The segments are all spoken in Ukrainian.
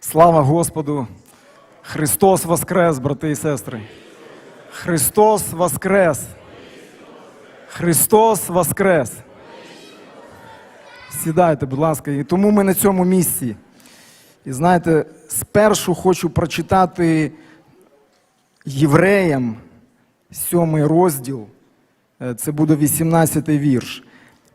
Слава Господу! Христос Воскрес, брати і сестри! Христос Воскрес! Христос Воскрес! Сідайте, будь ласка, і тому ми на цьому місці. І знаєте, спершу хочу прочитати євреям сьомий розділ, Е, це буде 18-й вірш.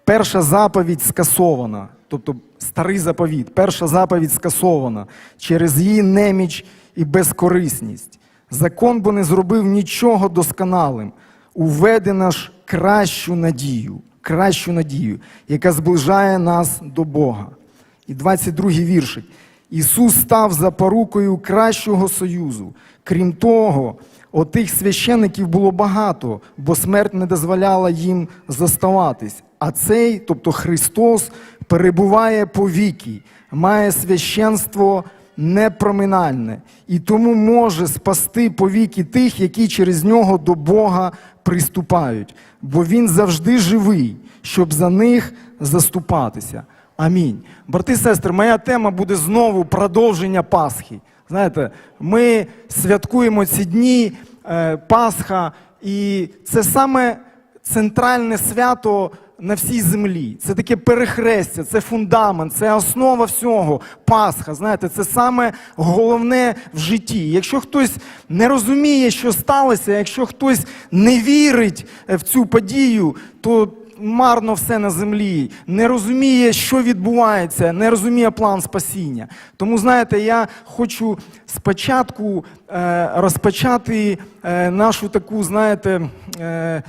Перша заповідь скасована, тобто старий заповіт, перша заповідь скасована через її неміч і безкорисність. Закон бо не зробив нічого досконалим, уведена ж кращу надію, кращу надію, яка зближає нас до Бога. І 22-й віршик. Ісус став запорукою кращого союзу. Крім того, отих священиків було багато, бо смерть не дозволяла їм заставатись. А цей, тобто Христос, перебуває по віки, має священство непроминальне і тому може спасти повіки тих, які через нього до Бога приступають, бо Він завжди живий, щоб за них заступатися. Амінь. Брати і сестри, моя тема буде знову продовження Пасхи. Знаєте, ми святкуємо ці дні е, Пасха, і це саме центральне свято на всій землі. Це таке перехрестя, це фундамент, це основа всього. Пасха. Знаєте, це саме головне в житті. Якщо хтось не розуміє, що сталося, якщо хтось не вірить е, в цю подію, то марно все на землі, не розуміє, що відбувається, не розуміє план спасіння. Тому, знаєте, я хочу спочатку е, розпочати е, нашу таку, знаєте, е,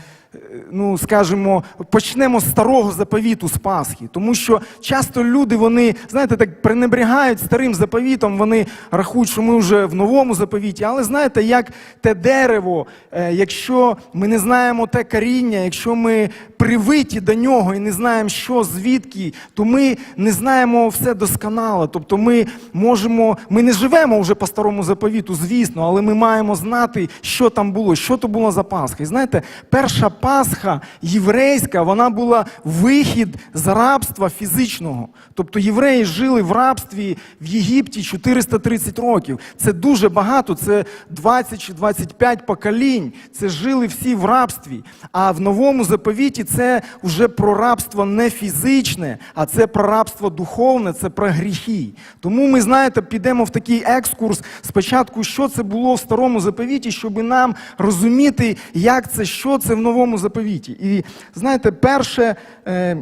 ну, скажімо, почнемо з старого заповіту з Пасхи. Тому що часто люди, вони, знаєте, так пренебрігають старим заповітом, вони рахують, що ми вже в новому заповіті. Але знаєте, як те дерево, е, якщо ми не знаємо те коріння, якщо ми привиті до нього і не знаємо, що звідки, то ми не знаємо все досконало. Тобто ми можемо, ми не живемо вже по старому заповіту, звісно, але ми маємо знати, що там було, що то було за Пасха. І знаєте, перша Пасха єврейська, вона була вихід з рабства фізичного. Тобто євреї жили в рабстві в Єгипті 430 років. Це дуже багато, це 20 чи 25 поколінь. Це жили всі в рабстві. А в новому заповіті це вже про рабство не фізичне, а це про рабство духовне, це про гріхи. Тому ми, знаєте, підемо в такий екскурс спочатку, що це було в старому заповіті, щоб нам розуміти, як це, що це в новому заповіті. І знаєте, перше, е,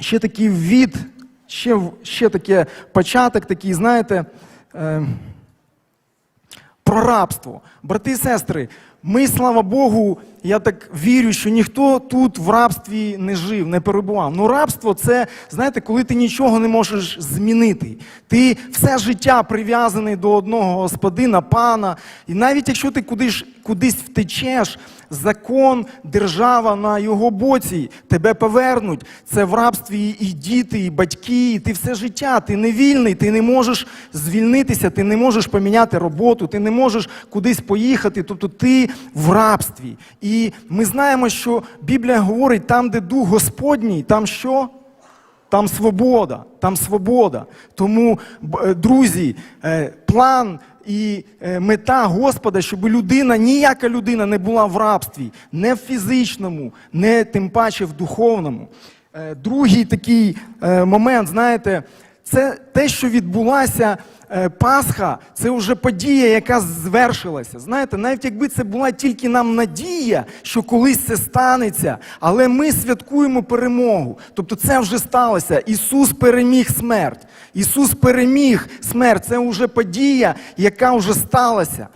ще такий ввід, ще, ще таке початок, такий, знаєте. Е, про рабство. Брати і сестри, ми, слава Богу, я так вірю, що ніхто тут в рабстві не жив, не перебував. Ну, рабство це, знаєте, коли ти нічого не можеш змінити. Ти все життя прив'язаний до одного господина, пана. І навіть якщо ти кудись, кудись втечеш, закон, держава на його боці тебе повернуть. Це в рабстві і діти, і батьки, і ти все життя. Ти не вільний, ти не можеш звільнитися, ти не можеш поміняти роботу, ти не можеш кудись поїхати. Тобто ти в рабстві. І ми знаємо, що Біблія говорить, там, де дух Господній, там що? Там свобода, там свобода. Тому, е, друзі, е, план і е, мета Господа, щоб людина, ніяка людина не була в рабстві, не в фізичному, не тим паче в духовному. Другий такий момент, знаєте, це те, що відбулася е, Пасха, це вже подія, яка звершилася. Знаєте, навіть якби це була тільки нам надія, що колись це станеться, але ми святкуємо перемогу. Тобто це вже сталося. Ісус переміг смерть. Ісус переміг смерть. Це вже подія, яка вже сталася.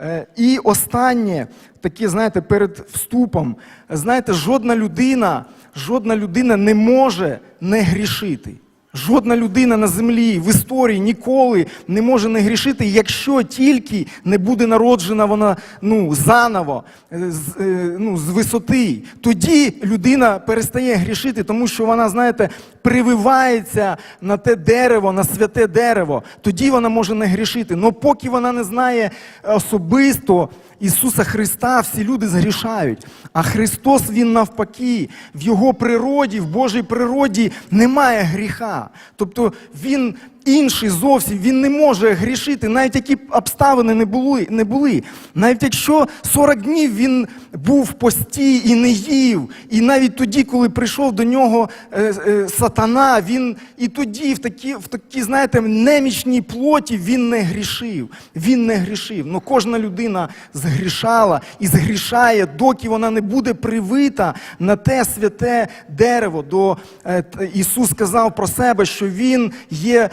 Е, І останнє, таке, знаєте, перед вступом, знаєте, жодна людина, жодна людина не може не грішити. Жодна людина на землі в історії ніколи не може не грішити, якщо тільки не буде народжена вона ну, заново, е, з, е, ну, з висоти. Тоді людина перестає грішити, тому що вона, знаєте, прививається на те дерево, на святе дерево. Тоді вона може не грішити. Але поки вона не знає особисто Ісуса Христа, всі люди згрішають. А Христос, Він навпаки, в Його природі, в Божій природі немає гріха. Тобто Він інший зовсім, він не може грішити, навіть які обставини не були, не були. Навіть якщо 40 днів він був в пості і не їв, і навіть тоді, коли прийшов до нього е, е, сатана, він і тоді в такі, в такі, знаєте, немічній плоті він не грішив. Він не грішив. Ну кожна людина згрішала і згрішає, доки вона не буде привита на те святе дерево. До, е, Ісус сказав про себе, що Він є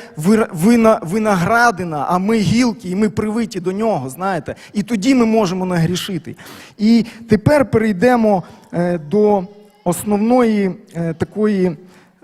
виноградина, а ми гілки, і ми привиті до нього, знаєте. І тоді ми можемо не грішити. І тепер перейдемо е, до основної е, такої.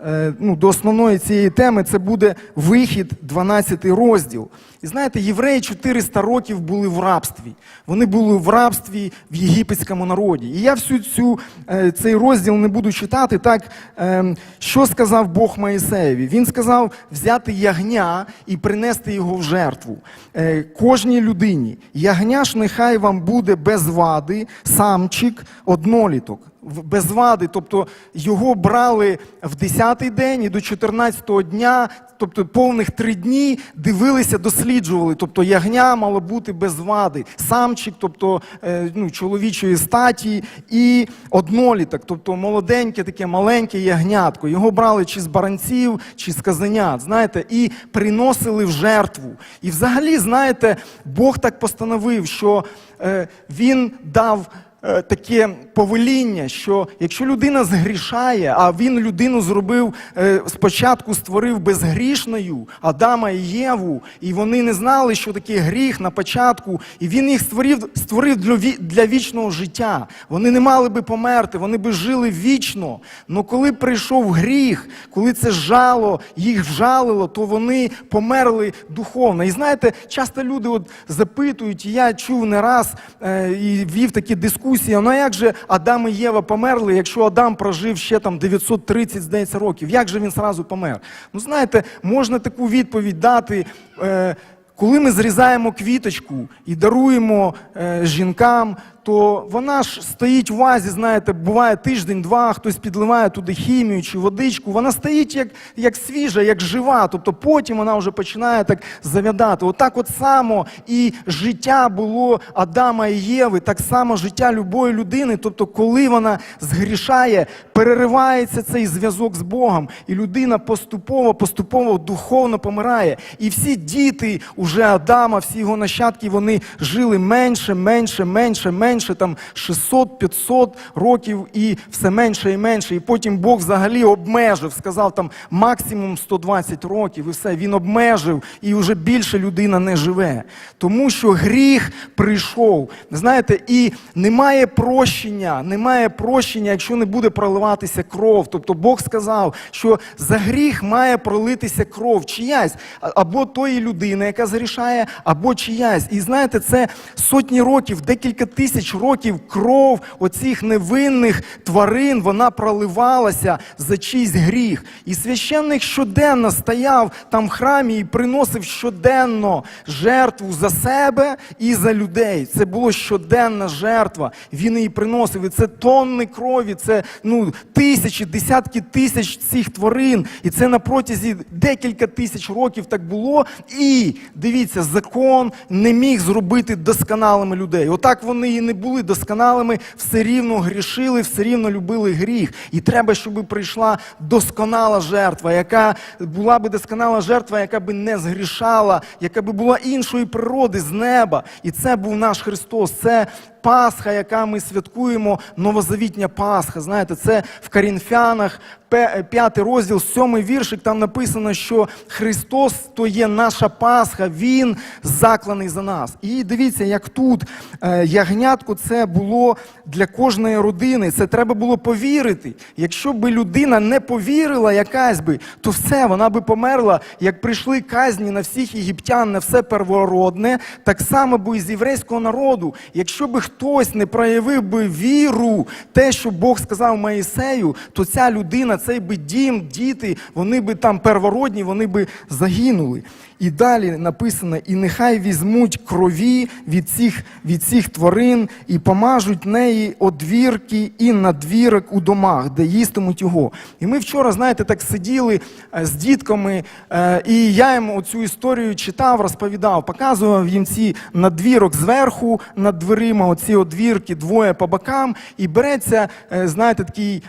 Е, Ну, до основної цієї теми це буде вихід, 12 розділ. І знаєте, євреї 400 років були в рабстві. Вони були в рабстві в єгипетському народі. І я всю цю, е, цей розділ не буду читати. Так, е, що сказав Бог Моїсеєві? Він сказав взяти ягня і принести його в жертву е, кожній людині. Ягня ж нехай вам буде без вади, самчик, одноліток без вади, тобто його брали в 10-й день і до 14-го дня, тобто повних три дні, дивилися, досліджували. Тобто ягня мало бути без вади, самчик, тобто е, ну, чоловічої статі, і одноліток, тобто молоденьке, таке маленьке ягнятко. Його брали чи з баранців, чи з казанят, знаєте, і приносили в жертву. І взагалі, знаєте, Бог так постановив, що е, він дав таке повеління, що якщо людина згрішає, а він людину зробив е, спочатку створив безгрішною Адама і Єву, і вони не знали, що таке гріх на початку, і він їх створив, створив для, вічного життя. Вони не мали би померти, вони би жили вічно. Але коли прийшов гріх, коли це жало, їх вжалило, то вони померли духовно. І знаєте, часто люди от запитують, і я чув не раз е, і вів такі дискусії, ну а як же Адам і Єва померли, якщо Адам прожив ще там 930, здається, років, як же він зразу помер? Ну знаєте, можна таку відповідь дати. Е, коли ми зрізаємо квіточку і даруємо е, жінкам, то вона ж стоїть в вазі, знаєте, буває тиждень-два, хтось підливає туди хімію чи водичку. Вона стоїть як, як свіжа, як жива. Тобто потім вона вже починає так завядати. Отак от само і життя було Адама і Єви, так само життя любої людини. Тобто, коли вона згрішає, переривається цей зв'язок з Богом, і людина поступово, поступово духовно помирає. І всі діти уже Адама, всі його нащадки, вони жили менше, менше, менше, менше, там 600-500 років і все менше і менше. І потім Бог взагалі обмежив, сказав там максимум 120 років, і все. Він обмежив, і вже більше людина не живе. Тому що гріх прийшов. Знаєте, і немає прощення, немає прощення, якщо не буде проливатися кров. Тобто Бог сказав, що за гріх має пролитися кров чиясь, або тої людини, яка зрішає, або чиясь. І знаєте, це сотні років, декілька тисяч років кров оцих невинних тварин, вона проливалася за чийсь гріх. І священник щоденно стояв там в храмі і приносив щоденно жертву за себе і за людей. Це була щоденна жертва. Він її приносив. І це тонни крові, це ну, тисячі, десятки тисяч цих тварин. І це на протязі декілька тисяч років так було. І дивіться, закон не міг зробити досконалими людей. Отак вони і не були досконалими, все рівно грішили, все рівно любили гріх. І треба, щоб прийшла досконала жертва, яка була би досконала жертва, яка би не згрішала, яка би була іншої природи з неба. І це був наш Христос. Це Пасха, яка ми святкуємо, новозавітня Пасха. Знаєте, це в Корінфянах, пе- п'ятий розділ, сьомий віршик, там написано, що Христос то є наша Пасха, Він закланий за нас. І дивіться, як тут е, ягнятко це було для кожної родини. Це треба було повірити. Якщо би людина не повірила якась би, то все, вона би померла. Як прийшли казні на всіх єгиптян, на все первородне, так само би і з єврейського народу. Якщо би хтось хтось не проявив би віру, те, що Бог сказав Моїсею, то ця людина, цей би дім, діти, вони би там первородні, вони би загинули. І далі написано: і нехай візьмуть крові від цих, від цих тварин і помажуть неї одвірки і надвірок у домах, де їстимуть його. І ми вчора, знаєте, так сиділи е, з дітками, е, і я їм оцю історію читав, розповідав, показував їм ці надвірок зверху над дверима, оці одвірки, двоє по бокам, і береться, е, знаєте, такий,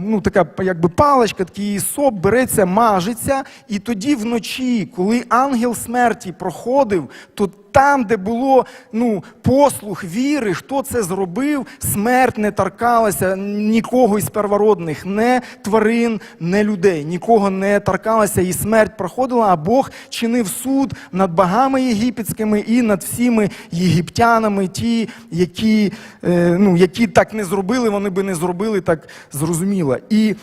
ну така якби паличка, такий соп, береться, мажеться, і тоді вночі, коли ангел смерті проходив, то там, де було ну, послух віри, хто це зробив, смерть не торкалася нікого із первородних, не тварин, не людей. Нікого не торкалася, і смерть проходила, а Бог чинив суд над богами єгипетськими і над всіми єгиптянами, ті, які, е, ну, які так не зробили, вони би не зробили так зрозуміло. І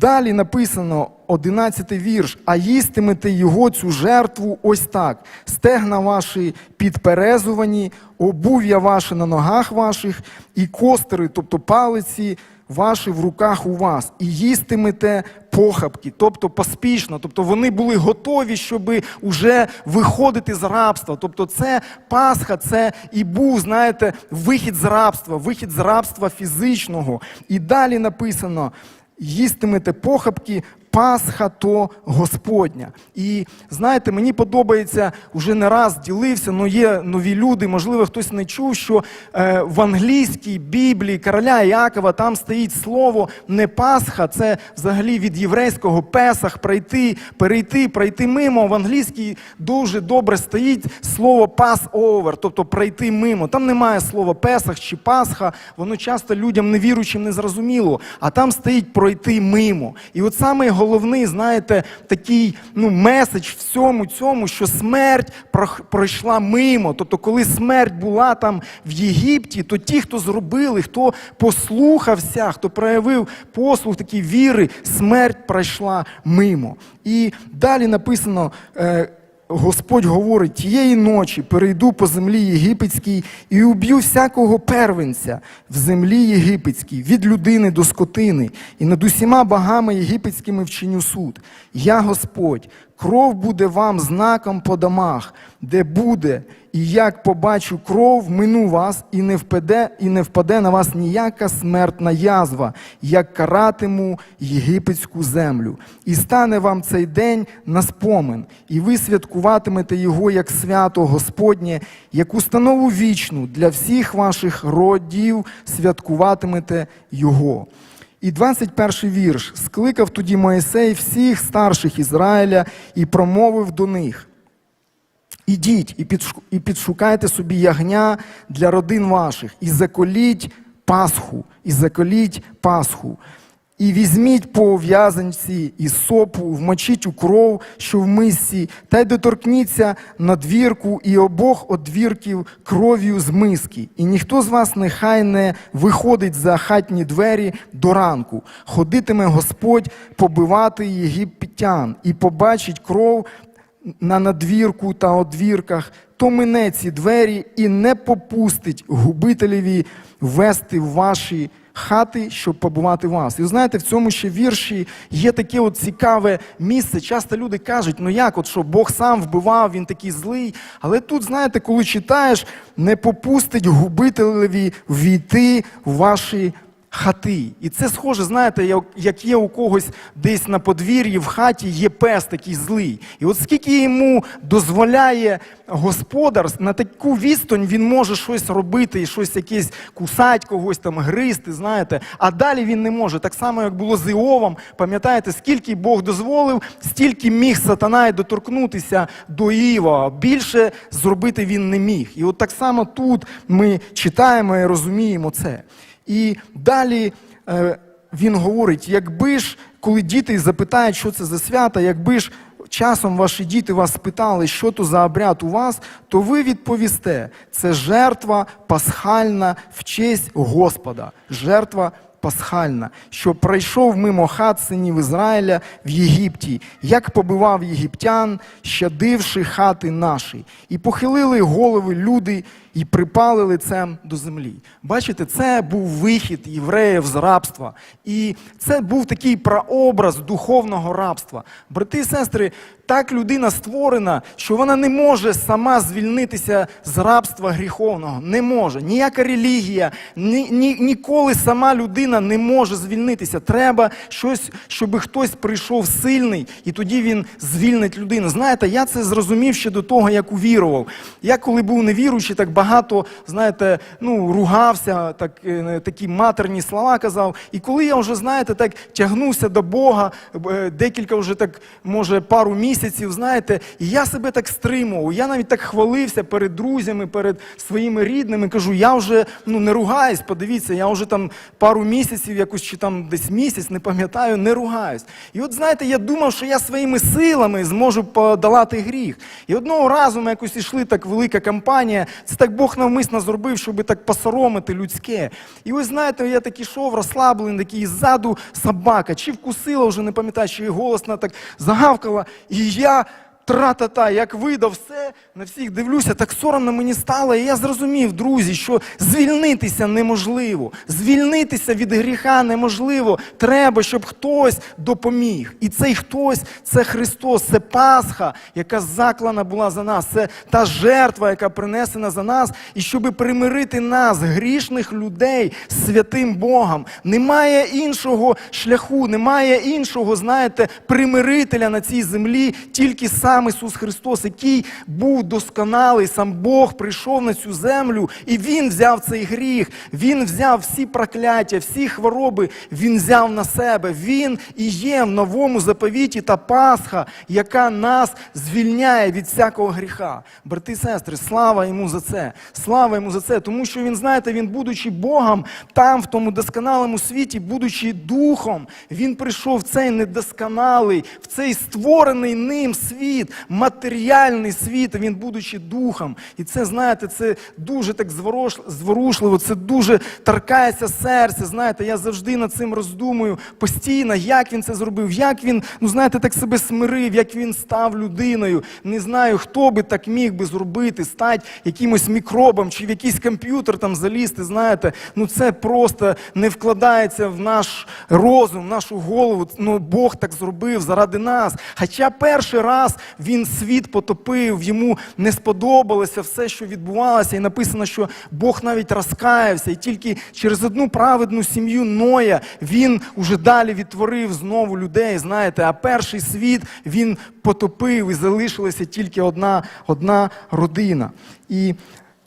Далі написано 11 вірш, а їстимете його цю жертву ось так: стегна ваші підперезувані, обув'я ваше на ногах ваших, і костери, тобто палиці ваші в руках у вас, і їстимете похабки, тобто поспішно, тобто вони були готові, щоб уже виходити з рабства. Тобто, це Пасха, це і був, знаєте, вихід з рабства, вихід з рабства фізичного. І далі написано їстимете похабки, Пасха то Господня. І знаєте, мені подобається, вже не раз ділився, але є нові люди, можливо, хтось не чув, що е, в англійській Біблії короля Якова там стоїть слово не Пасха, це взагалі від єврейського Песах, пройти, перейти, пройти мимо. В англійській дуже добре стоїть слово Passover, тобто пройти мимо. Там немає слова Песах чи Пасха, воно часто людям невіруючим не зрозуміло, а там стоїть пройти мимо. І от саме головний, знаєте, такий ну, меседж всьому цьому, що смерть пройшла мимо. Тобто, коли смерть була там в Єгипті, то ті, хто зробили, хто послухався, хто проявив послух такі віри, смерть пройшла мимо. І далі написано. е, Господь говорить, тієї ночі перейду по землі єгипетській і уб'ю всякого первенця в землі єгипетській, від людини до скотини, і над усіма богами єгипетськими вчиню суд. Я Господь, кров буде вам знаком по домах, де буде, і як побачу кров, мину вас, і не впаде, і не впаде на вас ніяка смертна язва, як каратиму єгипетську землю. І стане вам цей день на спомин, і ви святкуватимете його як свято Господнє, як установу вічну для всіх ваших родів святкуватимете його. І 21 вірш. Скликав тоді Моїсей всіх старших Ізраїля і промовив до них. Ідіть і підшукайте собі ягня для родин ваших, і заколіть Пасху, і заколіть Пасху. І візьміть по в'язанці і сопу, вмочіть у кров, що в мисці, та й доторкніться на двірку і обох одвірків кров'ю з миски. І ніхто з вас нехай не виходить за хатні двері до ранку. Ходитиме Господь побивати єгиптян, і побачить кров на надвірку та одвірках, то мине ці двері і не попустить губителеві вести ваші хати, щоб побувати вас. І знаєте, в цьому ще вірші є таке от цікаве місце. Часто люди кажуть, ну як, от що Бог сам вбивав, він такий злий. Але тут, знаєте, коли читаєш, не попустить губителеві війти в ваші хати. І це схоже, знаєте, як- є у когось десь на подвір'ї в хаті є пес такий злий. І от скільки йому дозволяє господар, на таку відстань він може щось робити, і щось якесь кусать когось там, гризти, знаєте, а далі він не може. Так само, як було з Іовом, пам'ятаєте, скільки Бог дозволив, стільки міг сатана й доторкнутися до Іва. Більше зробити він не міг. І от так само тут ми читаємо і розуміємо це. І далі е, він говорить: якби ж, коли діти запитають, що це за свята, якби ж часом ваші діти вас спитали, що то за обряд у вас, то ви відповісте: це жертва пасхальна в честь Господа. Жертва пасхальна, що пройшов мимо хат синів Ізраїля в Єгипті, як побивав єгиптян, щадивши хати наші, і похилили голови люди і припали лицем до землі. Бачите, це був вихід євреїв з рабства. І це був такий прообраз духовного рабства. Брати і сестри, так людина створена, що вона не може сама звільнитися з рабства гріховного. Не може. Ніяка релігія, ні, ні, ніколи сама людина не може звільнитися. Треба щось, щоб хтось прийшов сильний, і тоді він звільнить людину. Знаєте, я це зрозумів ще до того, як увірував. Я коли був невіруючий, так багато, знаєте, ну, ругався, так, е, такі матерні слова казав. І коли я вже, знаєте, так тягнувся до Бога, е, декілька вже так, може, пару місяців, знаєте, і я себе так стримував. Я навіть так хвалився перед друзями, перед своїми рідними. Кажу, я вже ну, не ругаюсь, подивіться, я вже там пару місяців, якось чи там десь місяць, не пам'ятаю, не ругаюсь. І от знаєте, я думав, що я своїми силами зможу подолати гріх. І одного разу ми якось ішли так велика кампанія. Це так Бог навмисно зробив, щоб так посоромити людське. І ось знаєте, я так ішов, розслаблений, такий ззаду собака, чи вкусила вже, не пам'ятаю, чи голосно так загавкала. І я. Тра-та-та, як видав все, на всіх дивлюся, так соромно мені стало. І я зрозумів, друзі, що звільнитися неможливо. Звільнитися від гріха неможливо. Треба, щоб хтось допоміг. І цей хтось це Христос, це Пасха, яка заклана була за нас. Це та жертва, яка принесена за нас, і щоб примирити нас, грішних людей, з святим Богом. Немає іншого шляху, немає іншого, знаєте, примирителя на цій землі, тільки сам Ісус Христос, який був досконалий, сам Бог прийшов на цю землю, і Він взяв цей гріх, Він взяв всі прокляття, всі хвороби, Він взяв на себе. Він і є в новому заповіті та Пасха, яка нас звільняє від всякого гріха. Брати і сестри, слава йому за це. Слава йому за це. Тому що він, знаєте, він, будучи Богом, там, в тому досконалому світі, будучи духом, він прийшов в цей недосконалий, в цей створений ним світ, матеріальний світ, він, будучи духом. І це, знаєте, це дуже так зворушливо, це дуже торкається серця. Знаєте, я завжди над цим роздумую постійно, як він це зробив, як він, ну знаєте, так себе смирив, як він став людиною. Не знаю, хто би так міг би зробити, стати якимось мікробом чи в якийсь комп'ютер там залізти. Знаєте, ну це просто не вкладається в наш розум, в нашу голову. Ну Бог так зробив заради нас. Хоча перший раз він світ потопив, йому не сподобалося все, що відбувалося, і написано, що Бог навіть розкаявся, і тільки через одну праведну сім'ю Ноя він уже далі відтворив знову людей. Знаєте, а перший світ він потопив і залишилася тільки одна, одна родина. І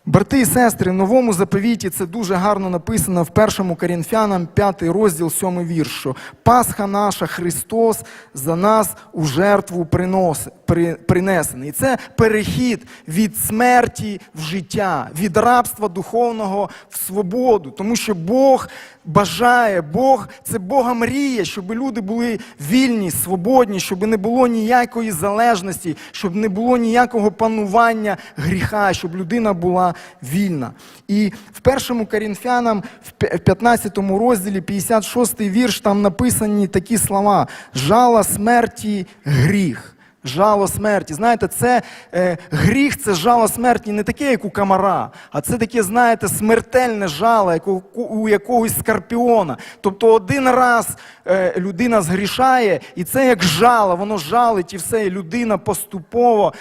Брати і сестри, в новому заповіті це дуже гарно написано в першому Корінфянам, 5 розділ, 7 вірш, що Пасха наша, Христос за нас у жертву принос, при, принесений. І це перехід від смерті в життя, від рабства духовного в свободу. Тому що Бог бажає, Бог це Бога мріє, щоб люди були вільні, свободні, щоб не було ніякої залежності, щоб не було ніякого панування гріха, щоб людина була вільна. І в першому Корінфянам, в пя- в 15 розділі, 56 вірш, там написані такі слова: жала смерті гріх. Жало смерті. Знаєте, це е, гріх, це жало смерті не таке, як у комара, а це таке, знаєте, смертельне жало, як у, у якогось скорпіона. Тобто один раз е, людина згрішає, і це як жало, воно жалить і все, і людина поступово,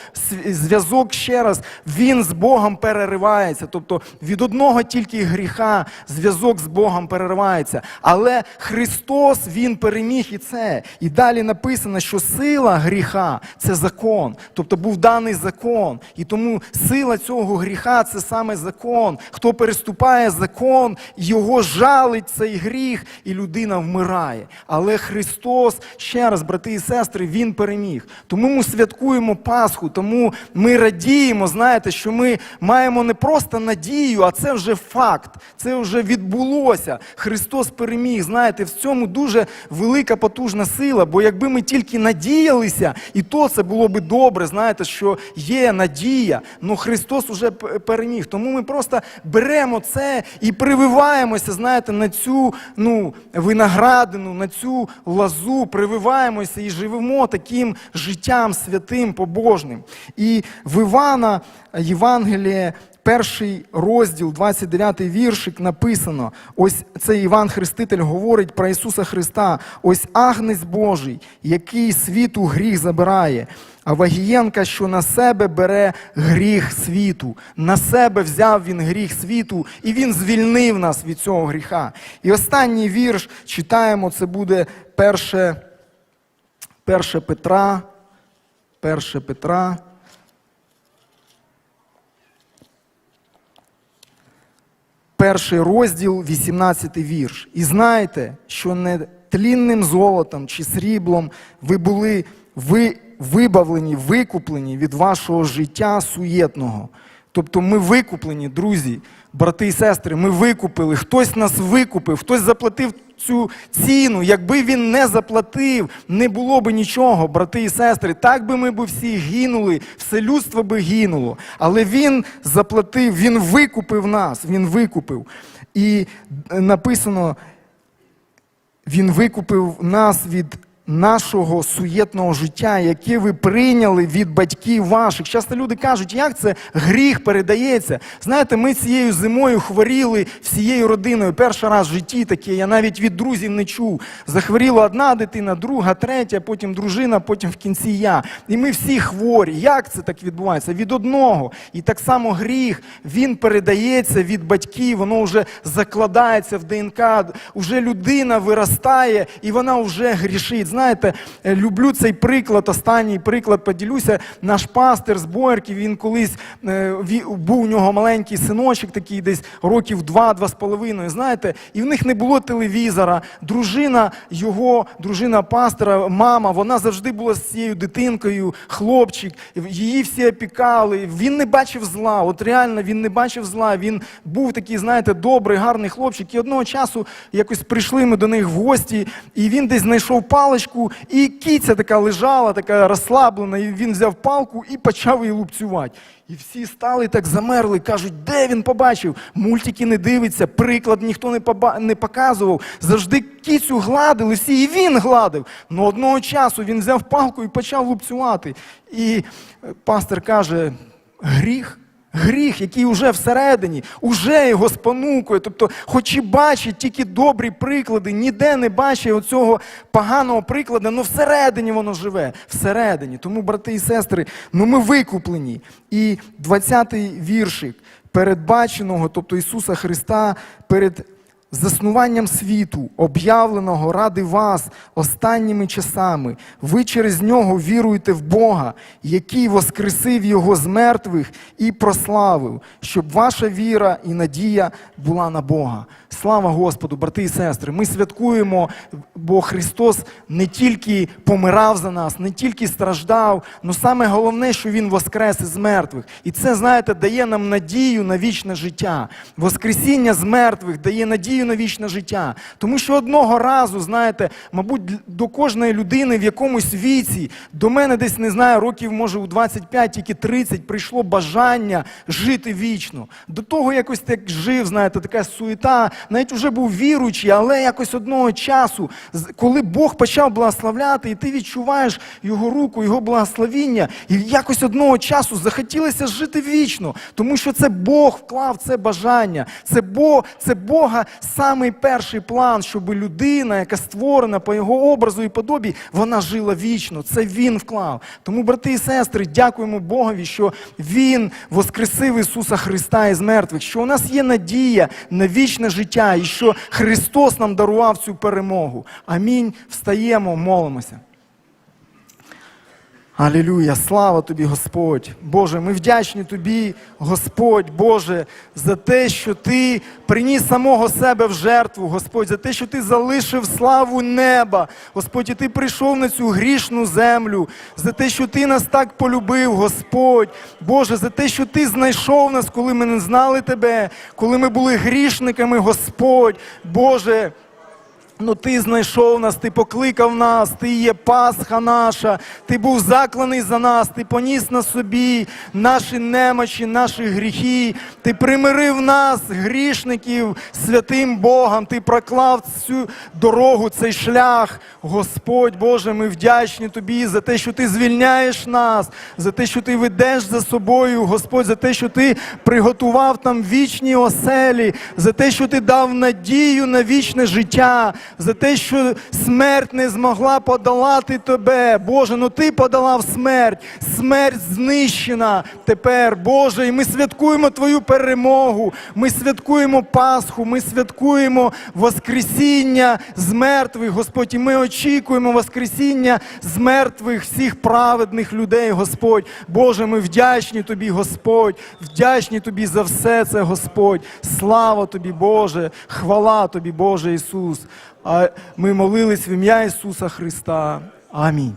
зв'язок ще раз, він з Богом переривається. Тобто від одного тільки гріха зв'язок з Богом переривається. Але Христос, Він переміг і це. І далі написано, що сила гріха це закон. Тобто був даний закон. І тому сила цього гріха це саме закон. Хто переступає закон, його жалить цей гріх, і людина вмирає. Але Христос, ще раз, брати і сестри, Він переміг. Тому ми святкуємо Пасху, тому ми радіємо, знаєте, що ми маємо не просто надію, а це вже факт. Це вже відбулося. Христос переміг. Знаєте, в цьому дуже велика потужна сила. Бо якби ми тільки надіялися, і то це було би добре, знаєте, що є надія, але Христос уже переміг. Тому ми просто беремо це і прививаємося, знаєте, на цю ну, виноградину, на цю лазу, прививаємося і живемо таким життям святим, побожним. І в Івана Євангеліє перший розділ, 29 віршик написано. Ось цей Іван Хреститель говорить про Ісуса Христа. Ось агнець Божий, який світу гріх забирає. А Вагієнка, що на себе бере гріх світу, на себе взяв він гріх світу, і він звільнив нас від цього гріха. І останній вірш читаємо, це буде перше, перше Петра, перше Петра. Перший розділ, 18 вірш. І знайте, що не тлінним золотом чи сріблом ви були ви, вибавлені, викуплені від вашого життя суєтного. Тобто ми викуплені, друзі, брати і сестри, ми викупили, хтось нас викупив, хтось заплатив цю ціну. Якби він не заплатив, не було би нічого, брати і сестри. Так би ми б всі гинули, все людство би гинуло. Але він заплатив, він викупив нас, він викупив. І е, написано, він викупив нас від нашого суєтного життя, яке ви прийняли від батьків ваших. Часто люди кажуть, як це гріх передається. Знаєте, ми цією зимою хворіли всією родиною. Перший раз в житті таке, я навіть від друзів не чув. Захворіла одна дитина, друга, третя, потім дружина, потім в кінці я. І ми всі хворі. Як це так відбувається? Від одного. І так само гріх, він передається від батьків, воно вже закладається в ДНК. Уже людина виростає і вона вже грішить. Знаєте, е, люблю цей приклад, останній приклад поділюся. Наш пастир з Боярки, він колись е, був у нього маленький синочок, такий десь років два-два з половиною. Знаєте, і в них не було телевізора. Дружина його, дружина пастора, мама, вона завжди була з цією дитинкою, хлопчик. Її всі опікали. Він не бачив зла. От реально він не бачив зла. Він був такий, знаєте, добрий, гарний хлопчик. І одного часу якось прийшли ми до них в гості, і він десь знайшов паличку, і кіця така лежала, така розслаблена. І він взяв палку і почав її лупцювати. І всі стали так замерли, кажуть, де він побачив? Мультики не дивиться, приклад ніхто не, поба... не показував. Завжди кіцю гладили всі, і він гладив. Но одного часу він взяв палку і почав лупцювати. І е, пастор каже: гріх. Гріх, який уже всередині, уже його спонукує. Тобто, хоч і бачить тільки добрі приклади, ніде не бачить оцього поганого прикладу, але всередині воно живе. Всередині. Тому, брати і сестри, ну ми викуплені. І 20-й віршик передбаченого, тобто Ісуса Христа, перед заснуванням світу, об'явленого ради вас останніми часами, ви через нього віруєте в Бога, який воскресив Його з мертвих і прославив, щоб ваша віра і надія була на Бога. Слава Господу, брати і сестри! Ми святкуємо, бо Христос не тільки помирав за нас, не тільки страждав, але саме головне, що Він воскрес із мертвих. І це, знаєте, дає нам надію на вічне життя. Воскресіння з мертвих дає надію на вічне життя. Тому що одного разу, знаєте, мабуть, до кожної людини в якомусь віці, до мене десь не знаю, років, може, у 25, тільки 30, прийшло бажання жити вічно. До того якось так жив, знаєте, така суєта, навіть вже був віруючий, але якось одного часу, коли Бог почав благословляти, і ти відчуваєш його руку, його благословіння, і якось одного часу захотілося жити вічно, тому що це Бог вклав це бажання. Це Бог, це Бога самий перший план, щоб людина, яка створена по його образу і подобі, вона жила вічно. Це він вклав. Тому, брати і сестри, дякуємо Богові, що Він воскресив Ісуса Христа із мертвих, що у нас є надія на вічне життя, і що Христос нам дарував цю перемогу. Амінь. Встаємо, молимося. Алілюя, слава тобі, Господь. Боже, ми вдячні тобі, Господь, Боже, за те, що ти приніс самого себе в жертву, Господь, за те, що ти залишив славу неба, Господь, і ти прийшов на цю грішну землю, за те, що ти нас так полюбив, Господь, Боже, за те, що ти знайшов нас, коли ми не знали тебе, коли ми були грішниками, Господь, Боже. Ну, ти знайшов нас, ти покликав нас, ти є Пасха наша, ти був закланий за нас, ти поніс на собі наші немочі, наші гріхи, ти примирив нас, грішників, святим Богом, ти проклав цю дорогу, цей шлях. Господь Боже, ми вдячні тобі за те, що ти звільняєш нас, за те, що ти ведеш за собою, Господь, за те, що ти приготував там вічні оселі, за те, що ти дав надію на вічне життя, за те, що смерть не змогла подолати тебе. Боже, ну ти подолав смерть, смерть знищена тепер, Боже, і ми святкуємо Твою перемогу, ми святкуємо Пасху, ми святкуємо Воскресіння з мертвих, Господь, і ми очікуємо Воскресіння з мертвих всіх праведних людей, Господь. Боже, ми вдячні Тобі, Господь, вдячні Тобі за все це, Господь. Слава Тобі, Боже, хвала Тобі, Боже Ісус. А ми молились в ім'я Ісуса Христа. Амінь.